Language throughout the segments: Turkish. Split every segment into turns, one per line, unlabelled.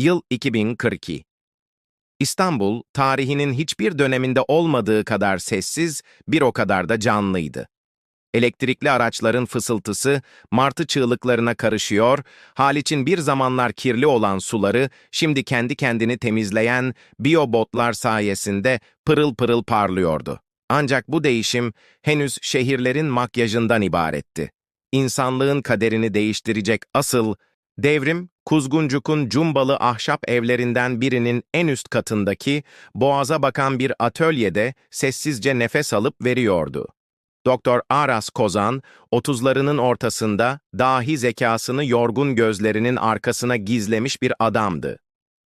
Yıl 2042. İstanbul, tarihinin hiçbir döneminde olmadığı kadar sessiz, bir o kadar da canlıydı. Elektrikli araçların fısıltısı, martı çığlıklarına karışıyor, Haliç'in bir zamanlar kirli olan suları, şimdi kendi kendini temizleyen biyobotlar sayesinde pırıl pırıl parlıyordu. Ancak bu değişim henüz şehirlerin makyajından ibaretti. İnsanlığın kaderini değiştirecek asıl devrim, Kuzguncuk'un cumbalı ahşap evlerinden birinin en üst katındaki, boğaza bakan bir atölyede sessizce nefes alıp veriyordu. Doktor Aras Kozan, otuzlarının ortasında dahi zekasını yorgun gözlerinin arkasına gizlemiş bir adamdı.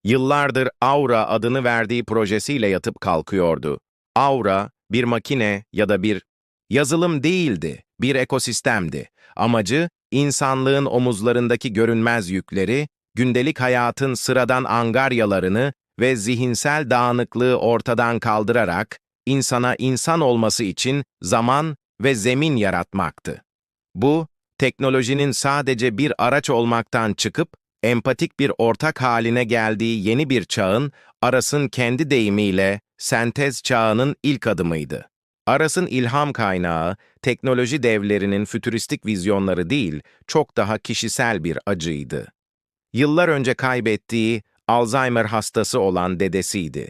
Yıllardır Aura adını verdiği projesiyle yatıp kalkıyordu. Aura, bir makine ya da bir yazılım değildi, bir ekosistemdi. Amacı, insanlığın omuzlarındaki görünmez yükleri, gündelik hayatın sıradan angaryalarını ve zihinsel dağınıklığı ortadan kaldırarak, insana insan olması için zaman ve zemin yaratmaktı. Bu, teknolojinin sadece bir araç olmaktan çıkıp, empatik bir ortak haline geldiği yeni bir çağın, Aras'ın kendi deyimiyle sentez çağının ilk adımıydı. Aras'ın ilham kaynağı, teknoloji devlerinin fütüristik vizyonları değil, çok daha kişisel bir acıydı. Yıllar önce kaybettiği, Alzheimer hastası olan dedesiydi.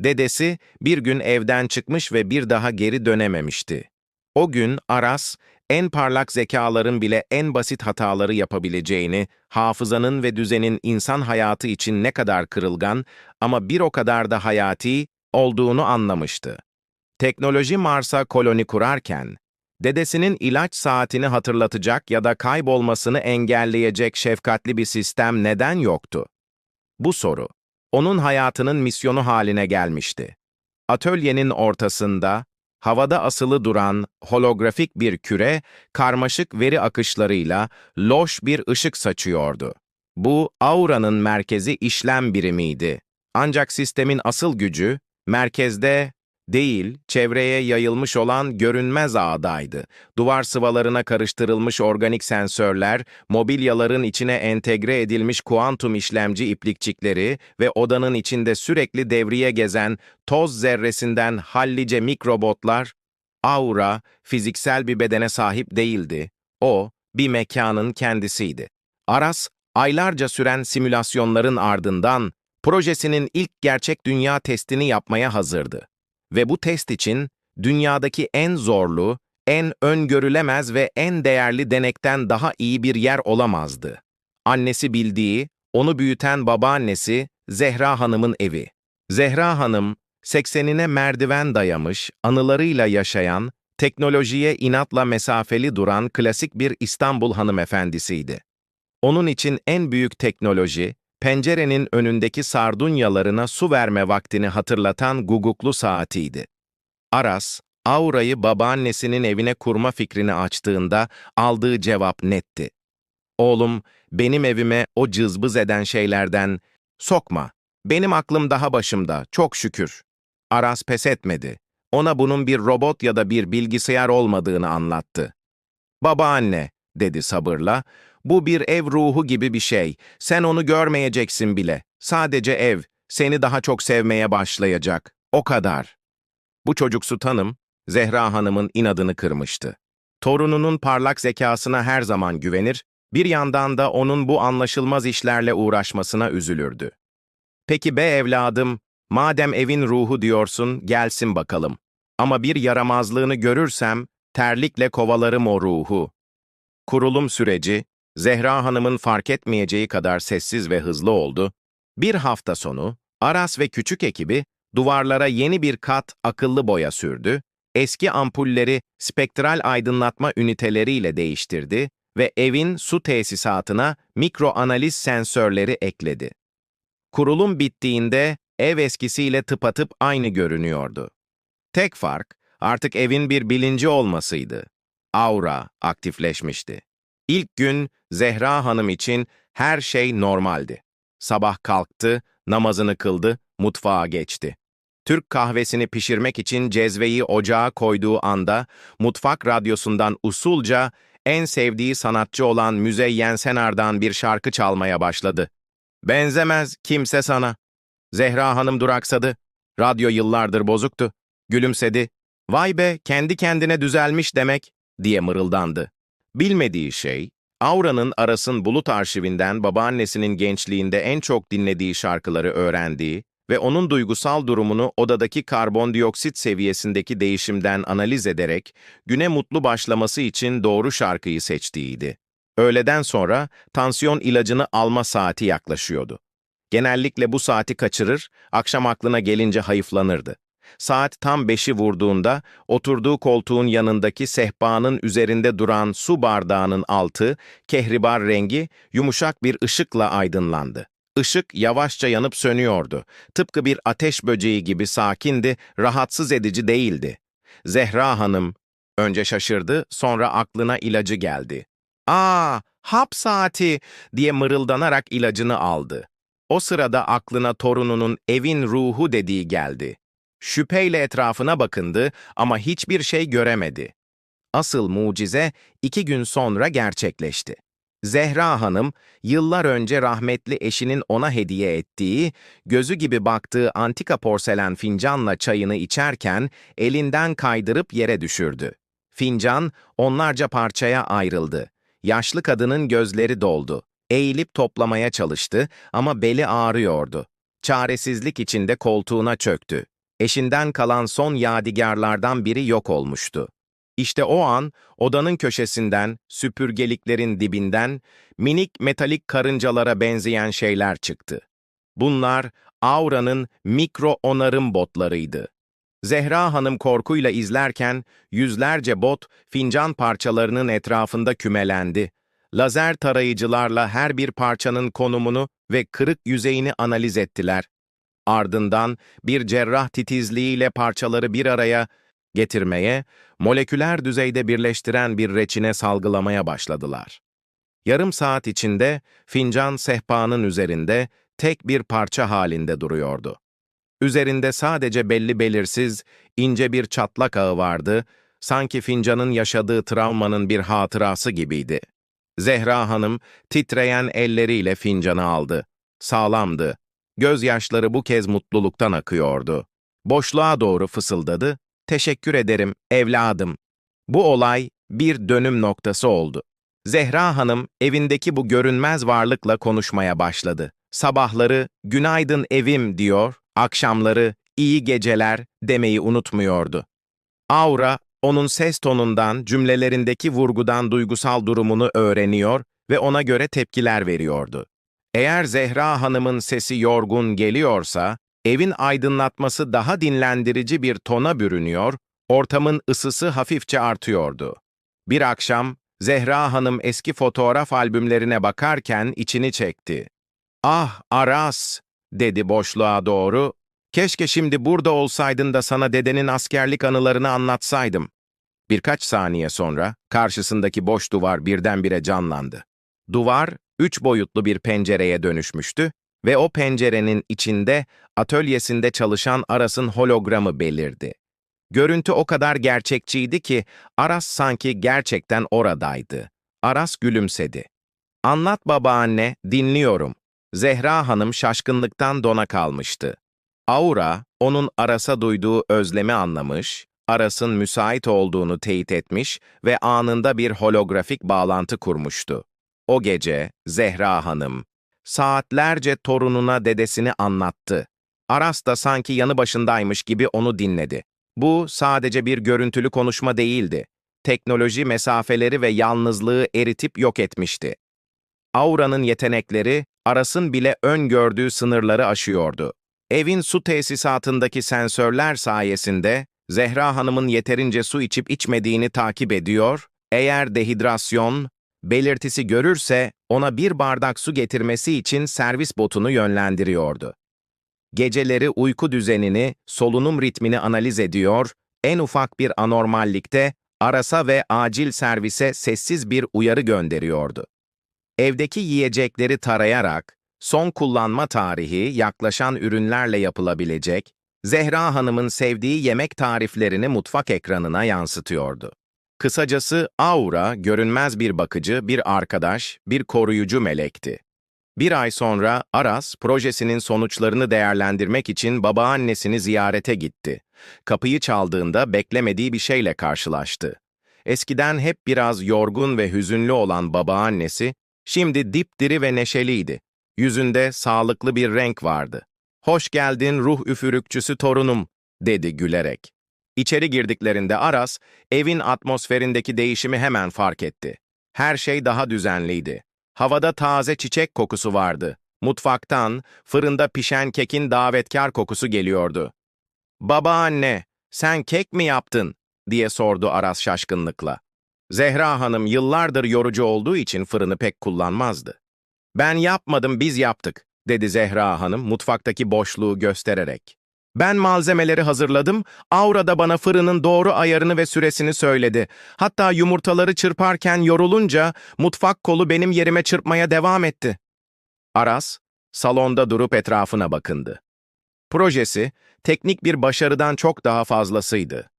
Dedesi bir gün evden çıkmış ve bir daha geri dönememişti. O gün Aras, en parlak zekaların bile en basit hataları yapabileceğini, hafızanın ve düzenin insan hayatı için ne kadar kırılgan ama bir o kadar da hayati olduğunu anlamıştı. Teknoloji Mars'a koloni kurarken, dedesinin ilaç saatini hatırlatacak ya da kaybolmasını engelleyecek şefkatli bir sistem neden yoktu? Bu soru, onun hayatının misyonu haline gelmişti. Atölyenin ortasında, havada asılı duran holografik bir küre, karmaşık veri akışlarıyla loş bir ışık saçıyordu. Bu, auranın merkezi işlem birimiydi. Ancak sistemin asıl gücü, merkezde değil, çevreye yayılmış olan görünmez ağdaydı. Duvar sıvalarına karıştırılmış organik sensörler, mobilyaların içine entegre edilmiş kuantum işlemci iplikçikleri ve odanın içinde sürekli devriye gezen toz zerresinden hallice mikrobotlar, aura, fiziksel bir bedene sahip değildi. O, bir mekanın kendisiydi. Aras, aylarca süren simülasyonların ardından, projesinin ilk gerçek dünya testini yapmaya hazırdı. Ve bu test için dünyadaki en zorlu, en öngörülemez ve en değerli denekten daha iyi bir yer olamazdı. Annesi bildiği, onu büyüten babaannesi Zehra Hanım'ın evi. Zehra Hanım, 80'ine merdiven dayamış, anılarıyla yaşayan, teknolojiye inatla mesafeli duran klasik bir İstanbul hanımefendisiydi. Onun için en büyük teknoloji, pencerenin önündeki sardunyalarına su verme vaktini hatırlatan guguklu saatiydi. Aras, Aura'yı babaannesinin evine kurma fikrini açtığında aldığı cevap netti. Oğlum, benim evime o cızbız eden şeylerden sokma. Benim aklım daha başımda, çok şükür. Aras pes etmedi. Ona bunun bir robot ya da bir bilgisayar olmadığını anlattı. Babaanne, dedi sabırla, bu bir ev ruhu gibi bir şey. Sen onu görmeyeceksin bile. Sadece ev. Seni daha çok sevmeye başlayacak. O kadar. Bu çocuksu tanım, Zehra Hanım'ın inadını kırmıştı. Torununun parlak zekasına her zaman güvenir, bir yandan da onun bu anlaşılmaz işlerle uğraşmasına üzülürdü. Peki be evladım, madem evin ruhu diyorsun, gelsin bakalım. Ama bir yaramazlığını görürsem, terlikle kovalarım o ruhu. Kurulum süreci, Zehra Hanım'ın fark etmeyeceği kadar sessiz ve hızlı oldu. Bir hafta sonu, Aras ve küçük ekibi duvarlara yeni bir kat akıllı boya sürdü, eski ampulleri spektral aydınlatma üniteleriyle değiştirdi ve evin su tesisatına mikro analiz sensörleri ekledi. Kurulum bittiğinde ev eskisiyle tıpatıp aynı görünüyordu. Tek fark artık evin bir bilinci olmasıydı. Aura aktifleşmişti. İlk gün Zehra Hanım için her şey normaldi. Sabah kalktı, namazını kıldı, mutfağa geçti. Türk kahvesini pişirmek için cezveyi ocağa koyduğu anda mutfak radyosundan usulca en sevdiği sanatçı olan Müzeyyen Senar'dan bir şarkı çalmaya başladı. Benzemez kimse sana. Zehra Hanım duraksadı. Radyo yıllardır bozuktu. Gülümsedi. Vay be kendi kendine düzelmiş demek diye mırıldandı. Bilmediği şey, Aura'nın Aras'ın bulut arşivinden babaannesinin gençliğinde en çok dinlediği şarkıları öğrendiği ve onun duygusal durumunu odadaki karbondioksit seviyesindeki değişimden analiz ederek güne mutlu başlaması için doğru şarkıyı seçtiğiydi. Öğleden sonra tansiyon ilacını alma saati yaklaşıyordu. Genellikle bu saati kaçırır, akşam aklına gelince hayıflanırdı. Saat tam beşi vurduğunda oturduğu koltuğun yanındaki sehpanın üzerinde duran su bardağının altı, kehribar rengi yumuşak bir ışıkla aydınlandı. Işık yavaşça yanıp sönüyordu. Tıpkı bir ateş böceği gibi sakindi, rahatsız edici değildi. Zehra Hanım önce şaşırdı, sonra aklına ilacı geldi. ''Aa, hap saati!'' diye mırıldanarak ilacını aldı. O sırada aklına torununun evin ruhu dediği geldi. Şüpheyle etrafına bakındı ama hiçbir şey göremedi. Asıl mucize iki gün sonra gerçekleşti. Zehra Hanım, yıllar önce rahmetli eşinin ona hediye ettiği, gözü gibi baktığı antika porselen fincanla çayını içerken elinden kaydırıp yere düşürdü. Fincan onlarca parçaya ayrıldı. Yaşlı kadının gözleri doldu. Eğilip toplamaya çalıştı ama beli ağrıyordu. Çaresizlik içinde koltuğuna çöktü. Eşinden kalan son yadigarlardan biri yok olmuştu. İşte o an odanın köşesinden, süpürgeliklerin dibinden minik metalik karıncalara benzeyen şeyler çıktı. Bunlar Aura'nın mikro onarım botlarıydı. Zehra Hanım korkuyla izlerken yüzlerce bot fincan parçalarının etrafında kümelendi. Lazer tarayıcılarla her bir parçanın konumunu ve kırık yüzeyini analiz ettiler. Ardından bir cerrah titizliğiyle parçaları bir araya getirmeye, moleküler düzeyde birleştiren bir reçine salgılamaya başladılar. Yarım saat içinde fincan sehpanın üzerinde tek bir parça halinde duruyordu. Üzerinde sadece belli belirsiz, ince bir çatlak ağı vardı, sanki fincanın yaşadığı travmanın bir hatırası gibiydi. Zehra Hanım titreyen elleriyle fincanı aldı. Sağlamdı. Gözyaşları bu kez mutluluktan akıyordu. Boşluğa doğru fısıldadı. Teşekkür ederim, evladım. Bu olay bir dönüm noktası oldu. Zehra Hanım evindeki bu görünmez varlıkla konuşmaya başladı. Sabahları günaydın evim diyor, akşamları iyi geceler demeyi unutmuyordu. Aura onun ses tonundan, cümlelerindeki vurgudan duygusal durumunu öğreniyor ve ona göre tepkiler veriyordu. Eğer Zehra Hanım'ın sesi yorgun geliyorsa, evin aydınlatması daha dinlendirici bir tona bürünüyor, ortamın ısısı hafifçe artıyordu. Bir akşam, Zehra Hanım eski fotoğraf albümlerine bakarken içini çekti. ''Ah Aras!'' dedi boşluğa doğru. ''Keşke şimdi burada olsaydın da sana dedenin askerlik anılarını anlatsaydım.'' Birkaç saniye sonra karşısındaki boş duvar birdenbire canlandı. Duvar, üç boyutlu bir pencereye dönüşmüştü ve o pencerenin içinde atölyesinde çalışan Aras'ın hologramı belirdi. Görüntü o kadar gerçekçiydi ki Aras sanki gerçekten oradaydı. Aras gülümsedi. Anlat babaanne, dinliyorum. Zehra Hanım şaşkınlıktan dona kalmıştı. Aura, onun Aras'a duyduğu özlemi anlamış, Aras'ın müsait olduğunu teyit etmiş ve anında bir holografik bağlantı kurmuştu. O gece Zehra Hanım saatlerce torununa dedesini anlattı. Aras da sanki yanı başındaymış gibi onu dinledi. Bu sadece bir görüntülü konuşma değildi. Teknoloji mesafeleri ve yalnızlığı eritip yok etmişti. Aura'nın yetenekleri Aras'ın bile öngördüğü sınırları aşıyordu. Evin su tesisatındaki sensörler sayesinde Zehra Hanım'ın yeterince su içip içmediğini takip ediyor, eğer dehidrasyon belirtisi görürse ona bir bardak su getirmesi için servis botunu yönlendiriyordu. Geceleri uyku düzenini, solunum ritmini analiz ediyor, en ufak bir anormallikte arasa ve acil servise sessiz bir uyarı gönderiyordu. Evdeki yiyecekleri tarayarak, son kullanma tarihi yaklaşan ürünlerle yapılabilecek, Zehra Hanım'ın sevdiği yemek tariflerini mutfak ekranına yansıtıyordu. Kısacası Aura, görünmez bir bakıcı, bir arkadaş, bir koruyucu melekti. Bir ay sonra Aras, projesinin sonuçlarını değerlendirmek için babaannesini ziyarete gitti. Kapıyı çaldığında beklemediği bir şeyle karşılaştı. Eskiden hep biraz yorgun ve hüzünlü olan babaannesi, şimdi dipdiri ve neşeliydi. Yüzünde sağlıklı bir renk vardı. ''Hoş geldin ruh üfürükçüsü torunum.'' dedi gülerek. İçeri girdiklerinde Aras, evin atmosferindeki değişimi hemen fark etti. Her şey daha düzenliydi. Havada taze çiçek kokusu vardı. Mutfaktan, fırında pişen kekin davetkar kokusu geliyordu. ''Babaanne, sen kek mi yaptın?'' diye sordu Aras şaşkınlıkla. Zehra Hanım yıllardır yorucu olduğu için fırını pek kullanmazdı. ''Ben yapmadım, biz yaptık.'' dedi Zehra Hanım mutfaktaki boşluğu göstererek. Ben malzemeleri hazırladım, Aura da bana fırının doğru ayarını ve süresini söyledi. Hatta yumurtaları çırparken yorulunca mutfak kolu benim yerime çırpmaya devam etti. Aras, salonda durup etrafına bakındı. Projesi, teknik bir başarıdan çok daha fazlasıydı.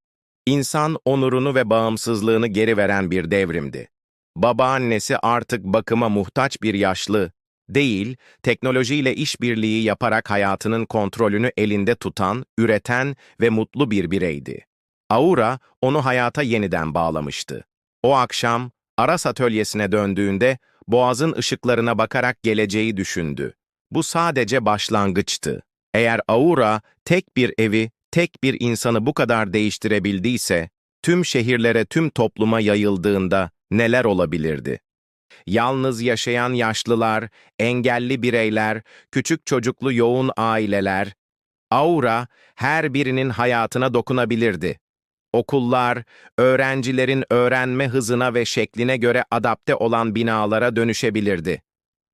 İnsan onurunu ve bağımsızlığını geri veren bir devrimdi. Babaannesi artık bakıma muhtaç bir yaşlı, değil, teknolojiyle işbirliği yaparak hayatının kontrolünü elinde tutan, üreten ve mutlu bir bireydi. Aura onu hayata yeniden bağlamıştı. O akşam Aras atölyesine döndüğünde boğazın ışıklarına bakarak geleceği düşündü. Bu sadece başlangıçtı. Eğer Aura tek bir evi, tek bir insanı bu kadar değiştirebildiyse, tüm şehirlere, tüm topluma yayıldığında neler olabilirdi? Yalnız yaşayan yaşlılar, engelli bireyler, küçük çocuklu yoğun aileler, aura her birinin hayatına dokunabilirdi. Okullar, öğrencilerin öğrenme hızına ve şekline göre adapte olan binalara dönüşebilirdi.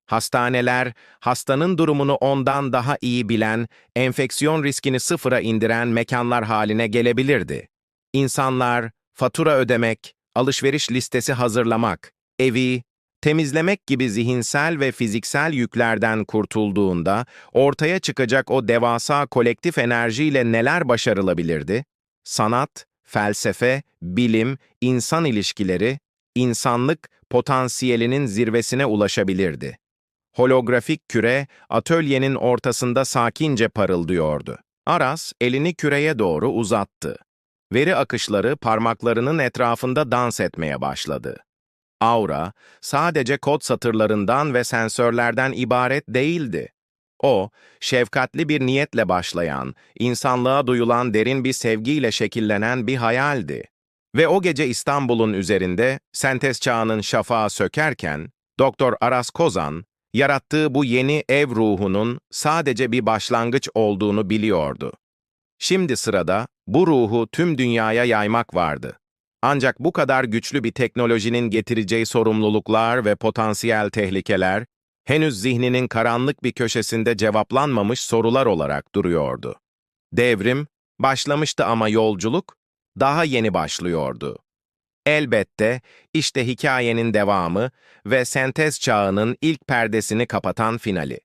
Hastaneler, hastanın durumunu ondan daha iyi bilen, enfeksiyon riskini sıfıra indiren mekanlar haline gelebilirdi. İnsanlar, fatura ödemek, alışveriş listesi hazırlamak, evi, temizlemek gibi zihinsel ve fiziksel yüklerden kurtulduğunda ortaya çıkacak o devasa kolektif enerjiyle neler başarılabilirdi? Sanat, felsefe, bilim, insan ilişkileri, insanlık potansiyelinin zirvesine ulaşabilirdi. Holografik küre atölyenin ortasında sakince parıldıyordu. Aras elini küreye doğru uzattı. Veri akışları parmaklarının etrafında dans etmeye başladı. Aura, sadece kod satırlarından ve sensörlerden ibaret değildi. O, şefkatli bir niyetle başlayan, insanlığa duyulan derin bir sevgiyle şekillenen bir hayaldi. Ve o gece İstanbul'un üzerinde, sentez çağının şafağı sökerken, Doktor Aras Kozan, yarattığı bu yeni ev ruhunun sadece bir başlangıç olduğunu biliyordu. Şimdi sırada bu ruhu tüm dünyaya yaymak vardı. Ancak bu kadar güçlü bir teknolojinin getireceği sorumluluklar ve potansiyel tehlikeler, henüz zihninin karanlık bir köşesinde cevaplanmamış sorular olarak duruyordu. Devrim, başlamıştı ama yolculuk, daha yeni başlıyordu. Elbette, işte hikayenin devamı ve sentez çağının ilk perdesini kapatan finali.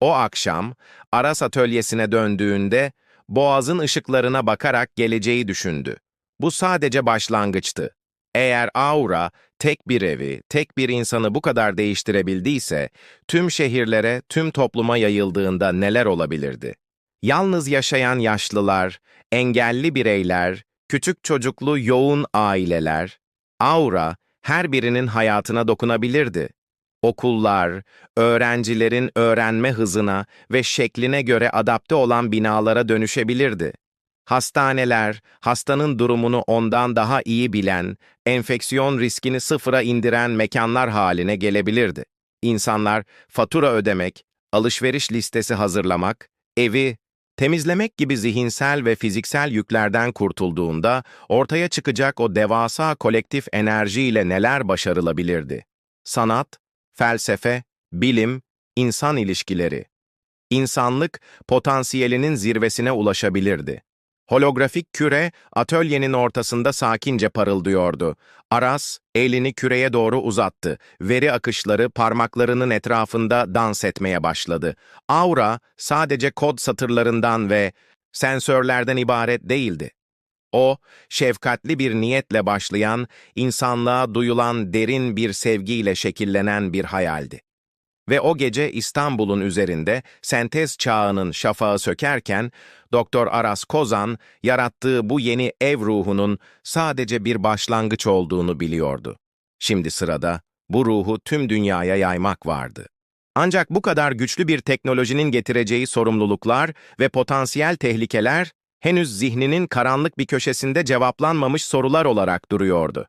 O akşam, Aras atölyesine döndüğünde, boğazın ışıklarına bakarak geleceği düşündü. Bu sadece başlangıçtı. Eğer Aura, tek bir evi, tek bir insanı bu kadar değiştirebildiyse, tüm şehirlere, tüm topluma yayıldığında neler olabilirdi? Yalnız yaşayan yaşlılar, engelli bireyler, küçük çocuklu yoğun aileler, Aura, her birinin hayatına dokunabilirdi. Okullar, öğrencilerin öğrenme hızına ve şekline göre adapte olan binalara dönüşebilirdi. Hastaneler, hastanın durumunu ondan daha iyi bilen, enfeksiyon riskini sıfıra indiren mekanlar haline gelebilirdi. İnsanlar fatura ödemek, alışveriş listesi hazırlamak, evi temizlemek gibi zihinsel ve fiziksel yüklerden kurtulduğunda ortaya çıkacak o devasa kolektif enerjiyle neler başarılabilirdi? Sanat, felsefe, bilim, insan ilişkileri. İnsanlık potansiyelinin zirvesine ulaşabilirdi. Holografik küre atölyenin ortasında sakince parıldıyordu. Aras elini küreye doğru uzattı. Veri akışları parmaklarının etrafında dans etmeye başladı. Aura sadece kod satırlarından ve sensörlerden ibaret değildi. O, şefkatli bir niyetle başlayan, insanlığa duyulan derin bir sevgiyle şekillenen bir hayaldi. Ve o gece İstanbul'un üzerinde sentez çağının şafağı sökerken, Doktor Aras Kozan, yarattığı bu yeni ev ruhunun sadece bir başlangıç olduğunu biliyordu. Şimdi sırada bu ruhu tüm dünyaya yaymak vardı. Ancak bu kadar güçlü bir teknolojinin getireceği sorumluluklar ve potansiyel tehlikeler henüz zihninin karanlık bir köşesinde cevaplanmamış sorular olarak duruyordu.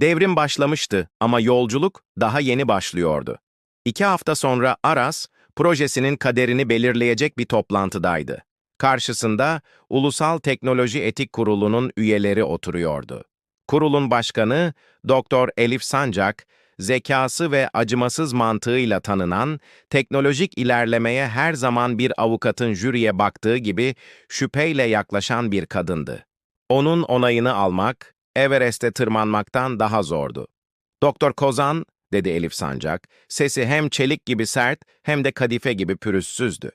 Devrim başlamıştı ama yolculuk daha yeni başlıyordu. İki hafta sonra Aras, projesinin kaderini belirleyecek bir toplantıdaydı. Karşısında Ulusal Teknoloji Etik Kurulu'nun üyeleri oturuyordu. Kurulun başkanı Doktor Elif Sancak, zekası ve acımasız mantığıyla tanınan, teknolojik ilerlemeye her zaman bir avukatın jüriye baktığı gibi şüpheyle yaklaşan bir kadındı. Onun onayını almak, Everest'e tırmanmaktan daha zordu. Doktor Kozan, dedi Elif Sancak, sesi hem çelik gibi sert hem de kadife gibi pürüzsüzdü.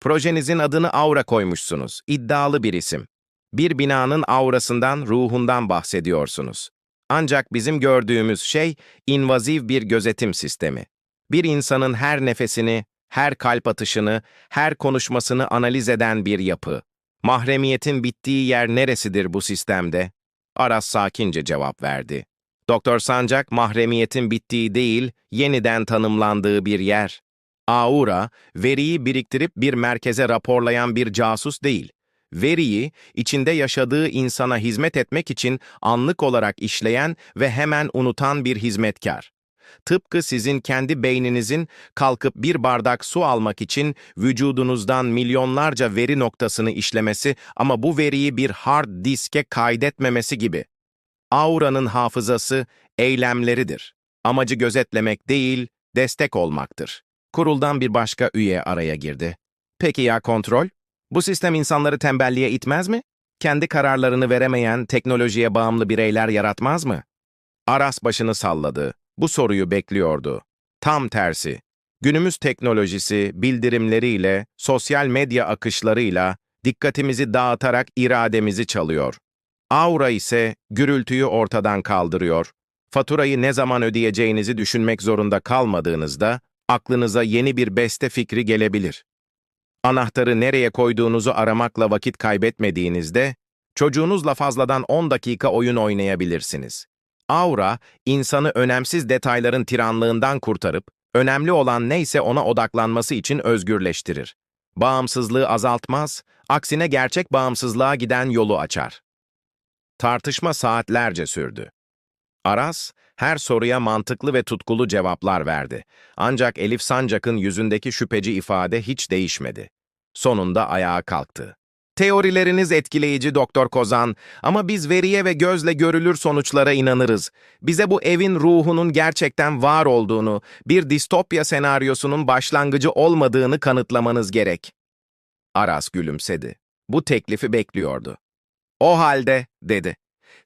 Projenizin adını Aura koymuşsunuz, iddialı bir isim. Bir binanın aurasından, ruhundan bahsediyorsunuz. Ancak bizim gördüğümüz şey invaziv bir gözetim sistemi. Bir insanın her nefesini, her kalp atışını, her konuşmasını analiz eden bir yapı. Mahremiyetin bittiği yer neresidir bu sistemde? Aras sakince cevap verdi. Doktor Sancak, mahremiyetin bittiği değil, yeniden tanımlandığı bir yer. Aura, veriyi biriktirip bir merkeze raporlayan bir casus değil. Veriyi, içinde yaşadığı insana hizmet etmek için anlık olarak işleyen ve hemen unutan bir hizmetkar. Tıpkı sizin kendi beyninizin kalkıp bir bardak su almak için vücudunuzdan milyonlarca veri noktasını işlemesi ama bu veriyi bir hard diske kaydetmemesi gibi. Aura'nın hafızası eylemleridir. Amacı gözetlemek değil, destek olmaktır. Kuruldan bir başka üye araya girdi. Peki ya kontrol? Bu sistem insanları tembelliğe itmez mi? Kendi kararlarını veremeyen, teknolojiye bağımlı bireyler yaratmaz mı? Aras başını salladı. Bu soruyu bekliyordu. Tam tersi. Günümüz teknolojisi, bildirimleriyle, sosyal medya akışlarıyla dikkatimizi dağıtarak irademizi çalıyor. Aura ise gürültüyü ortadan kaldırıyor. Faturayı ne zaman ödeyeceğinizi düşünmek zorunda kalmadığınızda aklınıza yeni bir beste fikri gelebilir. Anahtarı nereye koyduğunuzu aramakla vakit kaybetmediğinizde, çocuğunuzla fazladan 10 dakika oyun oynayabilirsiniz. Aura, insanı önemsiz detayların tiranlığından kurtarıp, önemli olan neyse ona odaklanması için özgürleştirir. Bağımsızlığı azaltmaz, aksine gerçek bağımsızlığa giden yolu açar. Tartışma saatlerce sürdü. Aras, her soruya mantıklı ve tutkulu cevaplar verdi. Ancak Elif Sancak'ın yüzündeki şüpheci ifade hiç değişmedi. Sonunda ayağa kalktı. Teorileriniz etkileyici Doktor Kozan ama biz veriye ve gözle görülür sonuçlara inanırız. Bize bu evin ruhunun gerçekten var olduğunu, bir distopya senaryosunun başlangıcı olmadığını kanıtlamanız gerek. Aras gülümsedi. Bu teklifi bekliyordu. O halde, dedi.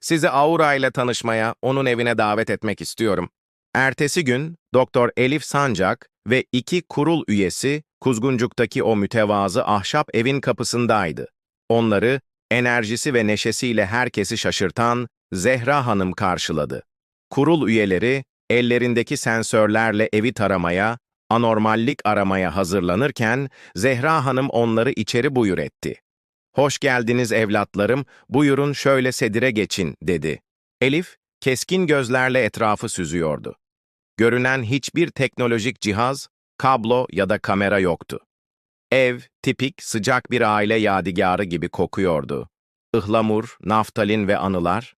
Sizi Aura ile tanışmaya, onun evine davet etmek istiyorum. Ertesi gün Doktor Elif Sancak ve iki kurul üyesi Kuzguncuk'taki o mütevazı ahşap evin kapısındaydı. Onları enerjisi ve neşesiyle herkesi şaşırtan Zehra Hanım karşıladı. Kurul üyeleri ellerindeki sensörlerle evi taramaya, anormallik aramaya hazırlanırken Zehra Hanım onları içeri buyur etti. Hoş geldiniz evlatlarım, buyurun şöyle sedire geçin, dedi. Elif, keskin gözlerle etrafı süzüyordu. Görünen hiçbir teknolojik cihaz, kablo ya da kamera yoktu. Ev, tipik, sıcak bir aile yadigarı gibi kokuyordu. Ihlamur, naftalin ve anılar.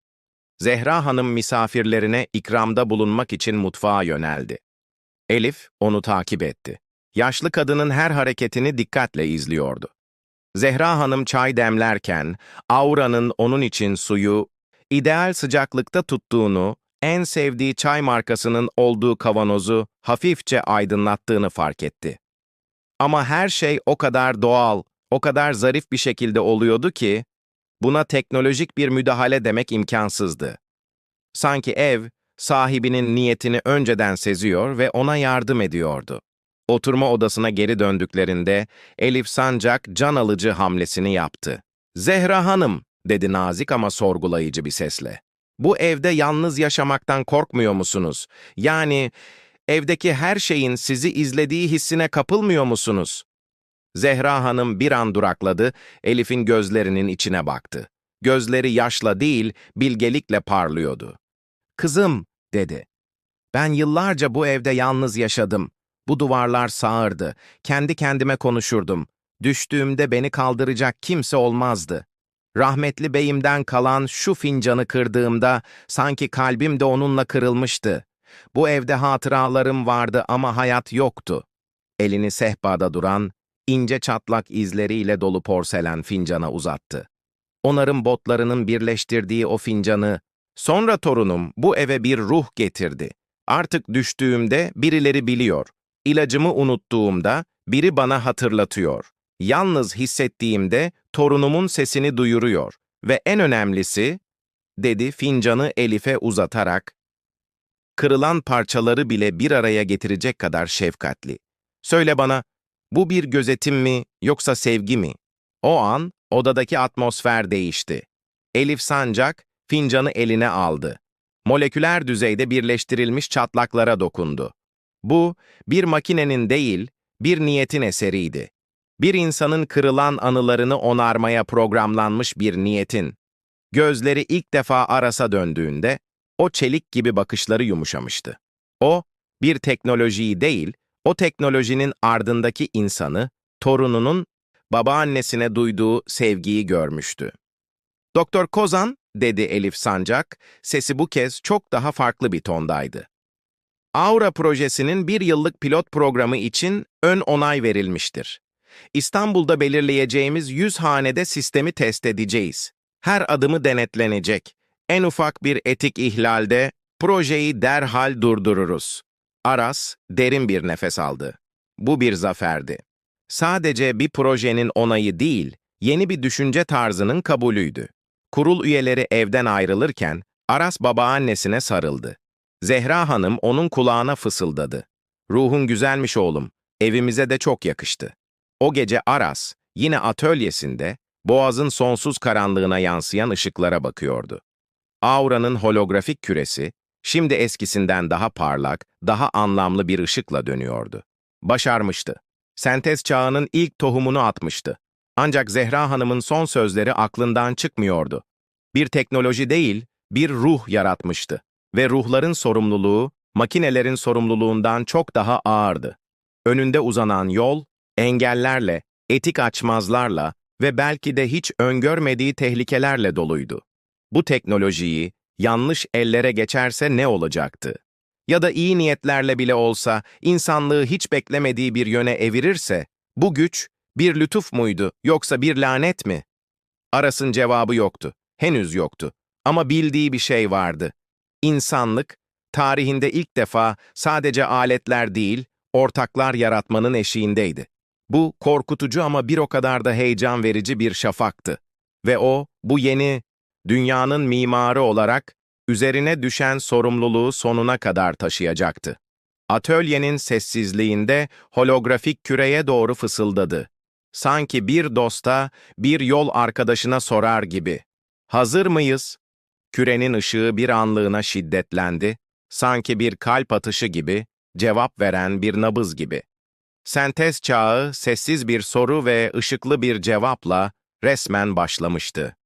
Zehra Hanım misafirlerine ikramda bulunmak için mutfağa yöneldi. Elif onu takip etti. Yaşlı kadının her hareketini dikkatle izliyordu. Zehra Hanım çay demlerken, Aura'nın onun için suyu, ideal sıcaklıkta tuttuğunu, en sevdiği çay markasının olduğu kavanozu hafifçe aydınlattığını fark etti. Ama her şey o kadar doğal, o kadar zarif bir şekilde oluyordu ki, buna teknolojik bir müdahale demek imkansızdı. Sanki ev, sahibinin niyetini önceden seziyor ve ona yardım ediyordu. Oturma odasına geri döndüklerinde Elif Sancak can alıcı hamlesini yaptı. Zehra Hanım, dedi nazik ama sorgulayıcı bir sesle. Bu evde yalnız yaşamaktan korkmuyor musunuz? Yani evdeki her şeyin sizi izlediği hissine kapılmıyor musunuz? Zehra Hanım bir an durakladı, Elif'in gözlerinin içine baktı. Gözleri yaşla değil, bilgelikle parlıyordu. Kızım, dedi. Ben yıllarca bu evde yalnız yaşadım. Bu duvarlar sağırdı. Kendi kendime konuşurdum. Düştüğümde beni kaldıracak kimse olmazdı. Rahmetli beyimden kalan şu fincanı kırdığımda sanki kalbim de onunla kırılmıştı. Bu evde hatıralarım vardı ama hayat yoktu. Elini sehpada duran, ince çatlak izleriyle dolu porselen fincana uzattı. Onarım botlarının birleştirdiği o fincanı, sonra torunum bu eve bir ruh getirdi. Artık düştüğümde birileri biliyor. İlacımı unuttuğumda biri bana hatırlatıyor. Yalnız hissettiğimde torunumun sesini duyuruyor. Ve en önemlisi, dedi fincanı Elif'e uzatarak, kırılan parçaları bile bir araya getirecek kadar şefkatli. Söyle bana, bu bir gözetim mi yoksa sevgi mi? O an odadaki atmosfer değişti. Elif Sancak fincanı eline aldı. Moleküler düzeyde birleştirilmiş çatlaklara dokundu. Bu, bir makinenin değil, bir niyetin eseriydi. Bir insanın kırılan anılarını onarmaya programlanmış bir niyetin. Gözleri ilk defa Aras'a döndüğünde, o çelik gibi bakışları yumuşamıştı. O, bir teknolojiyi değil, o teknolojinin ardındaki insanı, torununun babaannesine duyduğu sevgiyi görmüştü. Doktor Kozan, dedi Elif Sancak, sesi bu kez çok daha farklı bir tondaydı. Aura projesinin bir yıllık pilot programı için ön onay verilmiştir. İstanbul'da belirleyeceğimiz 100 hanede sistemi test edeceğiz. Her adımı denetlenecek. En ufak bir etik ihlalde projeyi derhal durdururuz. Aras derin bir nefes aldı. Bu bir zaferdi. Sadece bir projenin onayı değil, yeni bir düşünce tarzının kabulüydü. Kurul üyeleri evden ayrılırken Aras babaannesine sarıldı. Zehra Hanım onun kulağına fısıldadı. Ruhun güzelmiş oğlum, evimize de çok yakıştı. O gece Aras, yine atölyesinde, boğazın sonsuz karanlığına yansıyan ışıklara bakıyordu. Aura'nın holografik küresi, şimdi eskisinden daha parlak, daha anlamlı bir ışıkla dönüyordu. Başarmıştı. Sentez çağının ilk tohumunu atmıştı. Ancak Zehra Hanım'ın son sözleri aklından çıkmıyordu. Bir teknoloji değil, bir ruh yaratmıştı. Ve ruhların sorumluluğu, makinelerin sorumluluğundan çok daha ağırdı. Önünde uzanan yol, engellerle, etik açmazlarla ve belki de hiç öngörmediği tehlikelerle doluydu. Bu teknolojiyi yanlış ellere geçerse ne olacaktı? Ya da iyi niyetlerle bile olsa insanlığı hiç beklemediği bir yöne evirirse, bu güç bir lütuf muydu yoksa bir lanet mi? Aras'ın cevabı yoktu, henüz yoktu. Ama bildiği bir şey vardı. İnsanlık, tarihinde ilk defa sadece aletler değil, ortaklar yaratmanın eşiğindeydi. Bu korkutucu ama bir o kadar da heyecan verici bir şafaktı. Ve o, bu yeni, dünyanın mimarı olarak, üzerine düşen sorumluluğu sonuna kadar taşıyacaktı. Atölyenin sessizliğinde holografik küreye doğru fısıldadı. Sanki bir dosta, bir yol arkadaşına sorar gibi. Hazır mıyız? Kürenin ışığı bir anlığına şiddetlendi, sanki bir kalp atışı gibi, cevap veren bir nabız gibi. Sentez çağı sessiz bir soru ve ışıklı bir cevapla resmen başlamıştı.